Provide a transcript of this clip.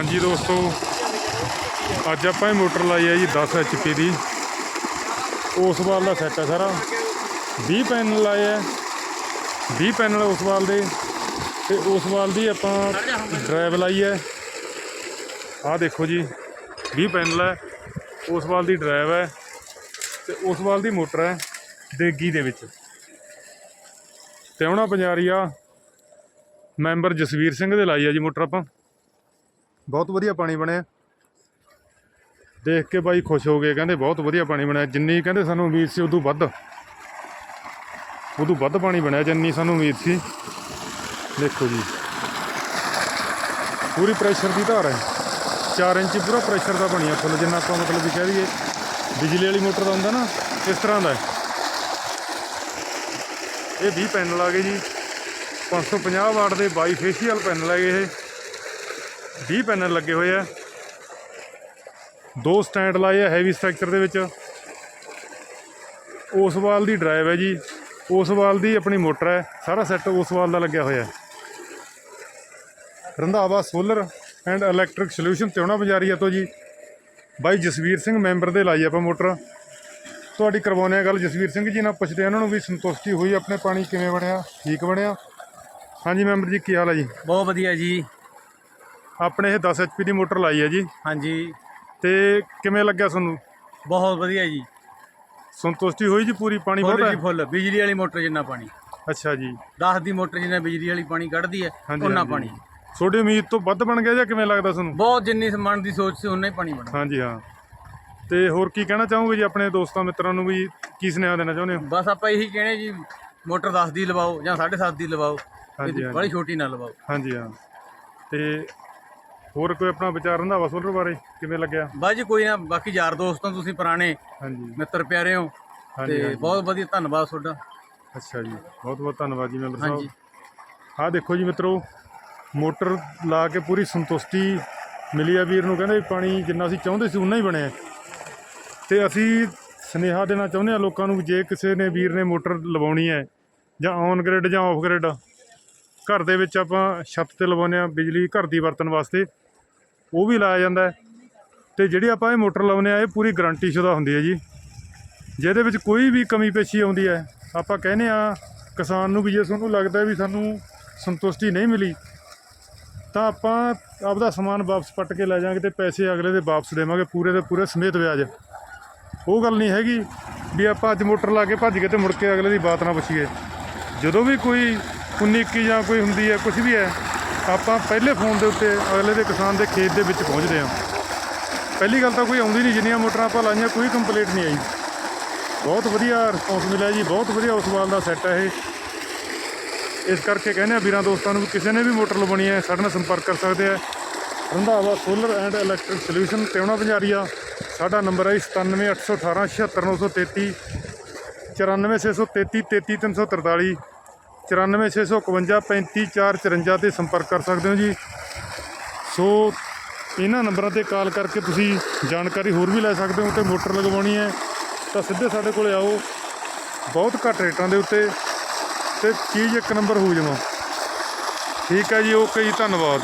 ਹਾਂਜੀ ਦੋਸਤੋ, ਅੱਜ ਆਪਾਂ ਇਹ ਮੋਟਰ ਲਾਈ ਹੈ ਜੀ 10 HP ਦੀ। ਉਸ ਵਾਲ ਦਾ ਸੈੱਟ ਹੈ ਸਾਰਾ। 20 ਪੈਨਲ ਲਾਏ ਹੈ 20 ਪੈਨਲ ਉਸ ਵਾਲ ਦੇ। ਤੇ ਉਸ ਵਾਲ ਦੀ ਆਪਾਂ ਡਰਾਈਵ ਲਾਈ ਹੈ ਆਹ ਦੇਖੋ ਜੀ 20 ਪੈਨਲ ਹੈ ਉਸ ਵਾਲ ਦੀ ਡਰਾਈਵ ਹੈ ਤੇ ਉਸ ਵਾਲ ਦੀ ਮੋਟਰ ਹੈ ਦੇਗੀ ਦੇ ਵਿੱਚ। ਤੇ ਉਹਨਾਂ ਪੰਜਾਰੀਆ ਮੈਂਬਰ ਜਸਵੀਰ ਸਿੰਘ ਦੇ ਲਾਈ ਹੈ ਜੀ ਮੋਟਰ ਆਪਾਂ। ਬਹੁਤ ਵਧੀਆ ਪਾਣੀ ਬਣਿਆ। ਦੇਖ ਕੇ ਬਾਈ ਖੁਸ਼ ਹੋ ਗਏ, ਕਹਿੰਦੇ ਬਹੁਤ ਵਧੀਆ ਪਾਣੀ ਬਣਿਆ। ਜਿੰਨੀ ਕਹਿੰਦੇ ਸਾਨੂੰ ਉਮੀਦ ਸੀ, ਉਦੋਂ ਵੱਧ। ਉਦੋਂ ਵੱਧ ਪਾਣੀ ਬਣਿਆ, ਜਿੰਨੀ ਸਾਨੂੰ ਉਮੀਦ ਸੀ। ਦੇਖੋ ਜੀ। ਪੂਰੀ ਪ੍ਰੈਸ਼ਰ ਦੀ ਧਾਰ ਹੈ। 4 ਇੰਚ ਪੂਰਾ ਪ੍ਰੈਸ਼ਰ ਦਾ ਬਣਿਆ ਫੁੱਲ ਜਿੰਨਾ ਆਪਾਂ ਮਤਲਬ ਵੀ ਕਹਿ ਦਈਏ, ਬਿਜਲੀ ਵਾਲੀ ਮੋਟਰ ਦਾ ਹੁੰਦਾ ਨਾ, ਇਸ ਤਰ੍ਹਾਂ ਦਾ ਇਹ 20 ਪੈਨਲ ਆ ਗਏ ਜੀ। 550 ਵਾਟ ਦੇ ਬਾਈ ਫੇਸ਼ੀਅਲ ਪੈਨਲ ਹੈਗੇ ਇਹ। 20 ਪੈਨਲ ਲੱਗੇ ਹੋਏ ਆ। ਦੋ ਸਟੈਂਡ ਲਾਏ ਆ ਹੈਵੀ ਸਟਰਕਚਰ ਦੇ ਵਿੱਚ। ਓਸਵਾਲ ਦੀ ਡਰਾਈਵ ਹੈ ਜੀ। ਓਸਵਾਲ ਦੀ ਆਪਣੀ ਮੋਟਰ ਹੈ। ਸਾਰਾ ਸੈੱਟ ਓਸਵਾਲ ਦਾ ਲੱਗਿਆ ਹੋਇਆ Randhawa solar and electric solution Tiuna ਬਜ਼ਾਰੀਆ ਤੋਂ ਜੀ। ਬਾਈ ਜਸਵੀਰ ਸਿੰਘ ਮੈਂਬਰ ਦੇ ਲਾਈ ਆਪਾਂ ਮੋਟਰ। ਤੁਹਾਡੀ ਕਰਵਾਉਂਦੇ ਆ ਗੱਲ ਜਸਵੀਰ ਸਿੰਘ ਜੀ ਨਾਲ, ਪੁੱਛਦੇ ਆ ਉਹਨਾਂ ਨੂੰ ਵੀ ਸੰਤੁਸ਼ਟੀ ਹੋਈ ਆਪਣੇ ਪਾਣੀ ਕਿਵੇਂ ਬਣਿਆ, ਠੀਕ ਬਣਿਆ। ਹਾਂਜੀ ਮੈਂਬਰ ਜੀ, ਕੀ ਹਾਲ ਹੈ ਜੀ? ਬਹੁਤ ਵਧੀਆ ਜੀ। ਆਪਣੇ ਇਹ 10 HP ਦੀ ਮੋਟਰ ਲਾਈ ਹੈ ਜੀ। ਹਾਂਜੀ। ਤੇ ਕਿਵੇਂ ਲੱਗਿਆ ਤੁਹਾਨੂੰ? ਬਹੁਤ ਵਧੀਆ ਜੀ। ਸੰਤੁਸ਼ਟੀ ਹੋਈ ਜੀ ਪੂਰੀ? ਪਾਣੀ ਬਹੁਤ ਫੁੱਲ ਹੈ ਜੀ ਫੁੱਲ। ਬਿਜਲੀ ਵਾਲੀ ਮੋਟਰ ਜਿੰਨਾ ਪਾਣੀ। ਅੱਛਾ ਜੀ। 10 ਦੀ ਮੋਟਰ ਜਿੰਨਾ ਬਿਜਲੀ ਵਾਲੀ ਪਾਣੀ ਕੱਢਦੀ ਹੈ ਉਹਨਾਂ। ਪਾਣੀ। ਤੁਹਾਡੀ ਉਮੀਦ ਤੋਂ ਵੱਧ ਬਣ ਗਿਆ ਜਾਂ ਕਿਵੇਂ ਲੱਗਦਾ ਤੁਹਾਨੂੰ? ਬਹੁਤ ਜਿੰਨੀ ਮਨ ਦੀ ਸੋਚ ਸੀ ਉਨਾ ਹੀ ਪਾਣੀ ਬਣਾ ਹਾਂਜੀ ਹਾਂ। ਤੇ ਹੋਰ ਕੀ ਕਹਿਣਾ ਚਾਹੋਗੇ ਜੀ ਆਪਣੇ ਦੋਸਤਾਂ ਮਿੱਤਰਾਂ ਨੂੰ ਵੀ? ਕੀ ਸੁਨੇਹਾ ਦੇਣਾ ਚਾਹੁੰਦੇ ਹੋ? ਬਸ ਆਪਾਂ ਇਹੀ ਕਹਿਣੇ ਜੀ ਮੋਟਰ 10 ਦੀ ਲਵਾਓ ਜਾਂ 7.5 ਦੀ ਲਵਾਓ। ਬੜੀ ਛੋਟੀ ਨਾ ਲਵਾਓ। ਹਾਂਜੀ ਹਾਂ। ਤੇ ਹੋਰ ਕੋਈ ਆਪਣਾ ਵਿਚਾਰ ਰੰਧਾਵਾ ਸੋਲਰ ਬਾਰੇ ਕਿਵੇਂ ਲੱਗਿਆ? ਬਸ ਜੀ ਕੋਈ ਨਾ ਬਾਕੀ ਯਾਰ ਦੋਸਤੋਂ ਤੁਸੀਂ ਪੁਰਾਣੇ ਹਾਂਜੀ। ਮਿੱਤਰ ਪਿਆਰੇ ਹੋ। ਹਾਂਜੀ, ਤੇ ਹਾਂਜੀ। ਬਹੁਤ ਵਧੀਆ ਧੰਨਵਾਦ ਤੁਹਾਡਾ। ਅੱਛਾ ਜੀ ਬਹੁਤ ਬਹੁਤ ਧੰਨਵਾਦ ਜੀ ਮੈਂਬਰ ਸਾਹਿਬ। ਆਹ ਦੇਖੋ ਜੀ ਮਿੱਤਰੋ ਮੋਟਰ ਲਾ ਕੇ ਪੂਰੀ ਸੰਤੁਸ਼ਟੀ ਮਿਲੀ ਆ ਵੀਰ ਨੂੰ ਕਹਿੰਦੇ ਵੀ ਪਾਣੀ ਜਿੰਨਾ ਅਸੀਂ ਚਾਹੁੰਦੇ ਸੀ ਉਨਾ ਹੀ ਬਣਿਆ। ਤੇ ਅਸੀਂ ਸੁਨੇਹਾ ਦੇਣਾ ਚਾਹੁੰਦੇ ਆ ਲੋਕਾਂ ਨੂੰ ਵੀ ਜੇ ਕਿਸੇ ਨੇ ਵੀਰ ਨੇ ਮੋਟਰ ਲਵਾਉਣੀ ਹੈ ਜਾਂ ਔਨ ਗ੍ਰਿਡ ਜਾਂ ਆਫ ਗ੍ਰਿਡ ਘਰ ਦੇ ਵਿੱਚ ਆਪਾਂ ਛੱਤ ਤੇ ਲਵਾਉਂਦੇ ਆ ਬਿਜਲੀ ਘਰ ਦੀ ਵਰਤਣ ਵਾਸਤੇ। ਉਹ ਵੀ ਲਾਇਆ ਜਾਂਦਾ ਹੈ। ਤੇ ਜਿਹੜੀ ਆਪਾਂ ਇਹ ਮੋਟਰ ਲਾਉਂਦੇ ਆ, ਇਹ ਪੂਰੀ ਗਾਰੰਟੀ ਸ਼ੁਦਾ ਹੁੰਦੀ ਹੈ ਜੀ। ਜਿਹਦੇ ਵਿੱਚ ਕੋਈ ਵੀ ਕਮੀ ਪੇਸ਼ੀ ਆਉਂਦੀ ਹੈ, ਆਪਾਂ ਕਹਿੰਦੇ ਆ ਕਿਸਾਨ ਨੂੰ ਵੀ ਜੇ ਤੁਹਾਨੂੰ ਲੱਗਦਾ ਵੀ ਸਾਨੂੰ ਸੰਤੁਸ਼ਟੀ ਨਹੀਂ ਮਿਲੀ, ਤਾਂ ਆਪਾਂ ਆਪਦਾ ਸਮਾਨ ਵਾਪਸ ਪੱਟ ਕੇ ਲੈ ਜਾਾਂਗੇ ਤੇ ਪੈਸੇ ਅਗਲੇ ਦੇ ਵਾਪਸ ਦੇਵਾਂਗੇ, ਪੂਰੇ ਦੇ ਪੂਰੇ ਸਮੇਤ ਵਿਆਜ। ਉਹ ਗੱਲ ਨਹੀਂ ਹੈਗੀ ਵੀ ਆਪਾਂ ਅੱਜ ਮੋਟਰ ਲਾ ਕੇ ਭੱਜ ਗਏ ਤੇ ਮੁੜ ਕੇ ਅਗਲੇ ਦੀ ਬਾਤ ਨਾ ਪੁੱਛੀਏ। ਜਦੋਂ ਵੀ ਕੋਈ 19 ਜਾਂ ਕੋਈ ਹੁੰਦੀ ਹੈ ਕੁਝ ਵੀ ਹੈ ਆਪਾਂ ਪਹਿਲੇ ਫੋਨ ਦੇ ਉੱਤੇ ਅਗਲੇ ਦੇ ਕਿਸਾਨ ਦੇ ਖੇਤ ਦੇ ਵਿੱਚ ਪਹੁੰਚਦੇ ਹਾਂ। ਪਹਿਲੀ ਗੱਲ ਤਾਂ ਕੋਈ ਆਉਂਦੀ ਨਹੀਂ, ਜਿੰਨੀਆਂ ਮੋਟਰਾਂ ਆਪਾਂ ਲਾਈਆਂ, ਕੋਈ ਕੰਪਲੀਟ ਨਹੀਂ ਆਈ। ਬਹੁਤ ਵਧੀਆ ਰਿਸਪੌਂਸ ਮਿਲਿਆ ਜੀ, ਬਹੁਤ ਵਧੀਆ ਉਸ ਉਸਵਾਲ ਦਾ ਸੈੱਟ ਹੈ ਇਹ। ਇਸ ਕਰਕੇ ਕਹਿੰਦੇ ਆ ਵੀਰਾਂ ਦੋਸਤਾਂ ਨੂੰ ਵੀ ਕਿਸੇ ਨੇ ਵੀ ਮੋਟਰ ਲਵਾਉਣੀ ਹੈ, ਸਾਡੇ ਨਾਲ ਸੰਪਰਕ ਕਰ ਸਕਦੇ ਆ। Randhawa solar and electric solution Tiuna ਪੰਜਾਰੀਆ ਸਾਡਾ ਨੰਬਰ ਹੈ 9781876933 94633 94653 ਤੇ ਸੰਪਰਕ ਕਰ ਸਕਦੇ ਹੋ ਜੀ। ਸੋ ਇਹਨਾਂ ਨੰਬਰਾਂ ਤੇ ਕਾਲ ਕਰਕੇ ਤੁਸੀਂ ਜਾਣਕਾਰੀ ਹੋਰ ਵੀ ਲੈ ਸਕਦੇ ਹੋ ਤੇ ਮੋਟਰ ਲਗਵਾਉਣੀ ਹੈ। ਤਾਂ ਸਿੱਧੇ ਸਾਡੇ ਕੋਲੇ ਆਓ। ਬਹੁਤ ਘੱਟ ਰੇਟਾਂ ਦੇ ਉੱਤੇ ਤੇ ਚੀਜ਼ ਇੱਕ ਨੰਬਰ ਹੋ ਜਾਵਾਂ ਠੀਕ ਹੈ ਜੀ, ਓਕੇ ਜੀ, ਧੰਨਵਾਦ।